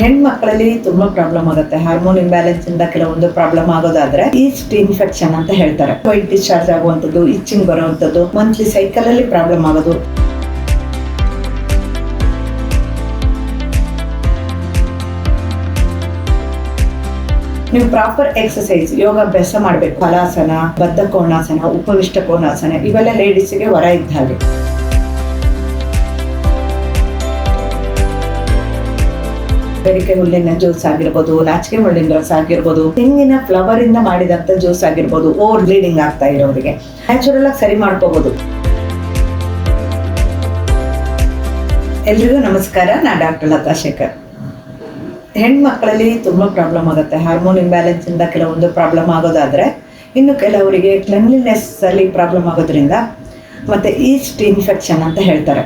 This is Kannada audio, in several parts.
ಹೆಣ್ಮಕ್ಳಲ್ಲಿ ತುಂಬಾ ಪ್ರಾಬ್ಲಮ್ ಆಗುತ್ತೆ. ಹಾರ್ಮೋನ್ ಇಂಬ್ಯಾಲೆನ್ಸ್ ಇಂದ ಕೆಲವೊಂದು ಪ್ರಾಬ್ಲಮ್ ಆಗೋದಾದ್ರೆ ಈಸ್ಟ್ ಇನ್ಫೆಕ್ಷನ್ ಅಂತ ಹೇಳ್ತಾರೆ. ವೈಟ್ ಡಿಸ್ಚಾರ್ಜ್ ಆಗುವಂಥದ್ದು ಇಚ್ಚಿಂಗ್ ಬರುವಂಥದ್ದು ಮಂತ್ಲಿ ಸೈಕಲ್ ಅಲ್ಲಿ ಪ್ರಾಬ್ಲಮ್ ಆಗೋದು. ನೀವು ಪ್ರಾಪರ್ ಎಕ್ಸಸೈಸ್ ಯೋಗಾಭ್ಯಾಸ ಮಾಡಬೇಕು. ಫಲಾಸನ ಬದ್ಧ ಕೋಣಾಸನ ಉಪವಿಷ್ಟ ಕೋಣಾಸನ ಇವೆಲ್ಲ ಲೇಡೀಸ್ಗೆ ವರ ಇದ್ದ ಹಾಗೆ. ಬೆರಿಕೆ ಹುಲ್ಲಿನ ಜ್ಯೂಸ್ ಆಗಿರ್ಬೋದು, ನಾಚಿಕೆ ಹುಲ್ಲಿನ ರಸ ಆಗಿರ್ಬೋದು, ತೆಂಗಿನ ಫ್ಲವರ್ ಇಂದ ಮಾಡಿದಂತ ಜ್ಯೂಸ್ ಆಗಿರ್ಬೋದು ಓವರ್ ಬ್ಲೀಡಿಂಗ್ ಆಗ್ತಾ ಇರೋರಿಗೆ. ನ್ಯಾಚುರಲ್ ಆಗಿ ಸರಿ ಮಾಡ್ಕೋಬಹುದು ಎಲ್ರಿಗೂ ನಮಸ್ಕಾರ ನಾ ಡಾಕ್ಟರ್ ಲತಾ ಶೇಖರ್. ಹೆಣ್ಮಕ್ಳಲ್ಲಿ ತುಂಬ ಪ್ರಾಬ್ಲಮ್ ಆಗುತ್ತೆ. ಹಾರ್ಮೋನ್ ಇಂಬ್ಯಾಲೆನ್ಸ್ ಇಂದ ಕೆಲವೊಂದು ಪ್ರಾಬ್ಲಮ್ ಆಗೋದಾದ್ರೆ, ಇನ್ನು ಕೆಲವರಿಗೆ ಕ್ಲೆನ್ಲಿನೆಸ್ ಅಲ್ಲಿ ಪ್ರಾಬ್ಲಮ್ ಆಗೋದ್ರಿಂದ ಮತ್ತೆ ಈಸ್ಟ್ ಇನ್ಫೆಕ್ಷನ್ ಅಂತ ಹೇಳ್ತಾರೆ.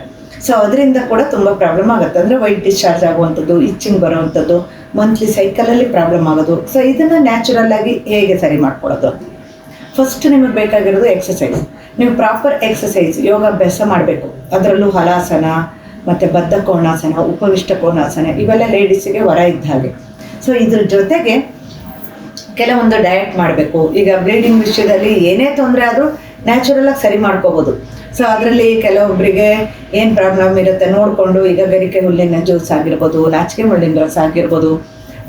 ಸೊ ಅದರಿಂದ ಕೂಡ ತುಂಬ ಪ್ರಾಬ್ಲಮ್ ಆಗುತ್ತೆ. ಅಂದರೆ ವೈಟ್ ಡಿಸ್ಚಾರ್ಜ್ ಆಗುವಂಥದ್ದು ಇಚ್ಚಿಂಗ್ ಬರುವಂಥದ್ದು ಮಂತ್ಲಿ ಸೈಕಲಲ್ಲಿ ಪ್ರಾಬ್ಲಮ್ ಆಗೋದು. ಸೊ ಇದನ್ನು ನ್ಯಾಚುರಲ್ ಆಗಿ ಹೇಗೆ ಸರಿ ಮಾಡ್ಕೊಳ್ಳೋದು? ಫಸ್ಟ್ ನಿಮಗೆ ಬೇಕಾಗಿರೋದು ಎಕ್ಸಸೈಸ್ ನೀವು ಪ್ರಾಪರ್ ಎಕ್ಸಸೈಸ್ ಯೋಗಾಭ್ಯಾಸ ಮಾಡಬೇಕು. ಅದರಲ್ಲೂ ಹಲಾಸನ, ಮತ್ತು ಬದ್ಧ ಕೋಣಾಸನ ಉಪವಿಷ್ಟ ಕೋಣಾಸನ ಇವೆಲ್ಲ ಲೇಡೀಸಿಗೆ ವರ ಇದ್ದ ಹಾಗೆ. ಸೊ ಇದ್ರ ಜೊತೆಗೆ ಕೆಲವೊಂದು ಡಯಟ್ ಮಾಡಬೇಕು. ಈಗ ಬ್ಲೀಡಿಂಗ್ ವಿಷಯದಲ್ಲಿ ಏನೇ ತೊಂದರೆ ಆದರೂ ನ್ಯಾಚುರಲ್ ಆಗಿ ಸರಿ ಮಾಡ್ಕೋಬೋದು. ಸೊ ಅದರಲ್ಲಿ ಕೆಲವೊಬ್ಬರಿಗೆ ಏನು ಪ್ರಾಬ್ಲಮ್ ಇರುತ್ತೆ ನೋಡಿಕೊಂಡು, ಈಗ ಗರಿಕೆ ಹುಲ್ಲಿನ ಜ್ಯೂಸ್ ಆಗಿರ್ಬೋದು, ನಾಚಿಕೆ ಮುಳ್ಳಿನ ರಸ ಆಗಿರ್ಬೋದು,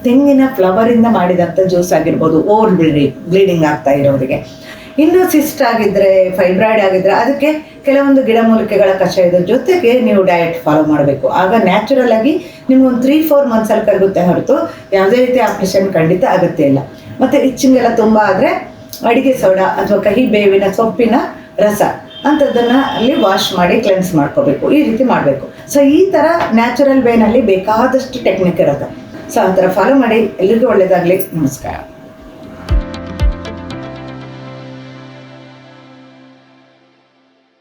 ತೆಂಗಿನ ಫ್ಲವರಿಂದ ಮಾಡಿದಂಥ ಜ್ಯೂಸ್ ಆಗಿರ್ಬೋದು ಓವರ್ ಬ್ಲೀಡಿಂಗ್ ಬ್ಲೀಡಿಂಗ್ ಆಗ್ತಾ ಇರೋರಿಗೆ. ಇನ್ನು ಸಿಸ್ಟ್ ಆಗಿದ್ರೆ ಫೈಬ್ರಾಯ್ಡ್ ಆಗಿದ್ರೆ, ಅದಕ್ಕೆ ಕೆಲವೊಂದು ಗಿಡಮೂಲಿಕೆಗಳ ಕಷಾಯದ ಜೊತೆಗೆ ನೀವು ಡಯಟ್ ಫಾಲೋ ಮಾಡಬೇಕು. ಆಗ ನ್ಯಾಚುರಲ್ ಆಗಿ ನಿಮ್ಗೊಂದು ತ್ರೀ ಫೋರ್ ಮಂತ್ಸಲ್ಲಿ ಕರಗುತ್ತೆ ಹೊರತು ಯಾವುದೇ ರೀತಿ ಆಪ್ರೇಷನ್ ಖಂಡಿತ ಅಗತ್ಯ ಇಲ್ಲ. ಮತ್ತು ಇಚ್ಚಿಂಗೆಲ್ಲ ತುಂಬ ಆದರೆ ಅಡಿಗೆ ಸೋಡಾ ಅಥವಾ ಕಹಿ ಬೇವಿನ ಸೊಪ್ಪಿನ ರಸ. ಅಂಥದ್ದನ್ನ ಅಲ್ಲಿ ವಾಶ್ ಮಾಡಿ ಕ್ಲೆನ್ಸ್ ಮಾಡ್ಕೋಬೇಕು. ಈ ರೀತಿ ಮಾಡಬೇಕು. ಸೊ ಈ ಥರ ನ್ಯಾಚುರಲ್ ವೇನಲ್ಲಿ ಬೇಕಾದಷ್ಟು ಟೆಕ್ನಿಕ್ ಇರುತ್ತೆ. ಸೊ ಆ ಥರ ಫಾಲೋ ಮಾಡಿ. ಎಲ್ಲರಿಗೂ ಒಳ್ಳೆಯದಾಗಲಿ ನಮಸ್ಕಾರ.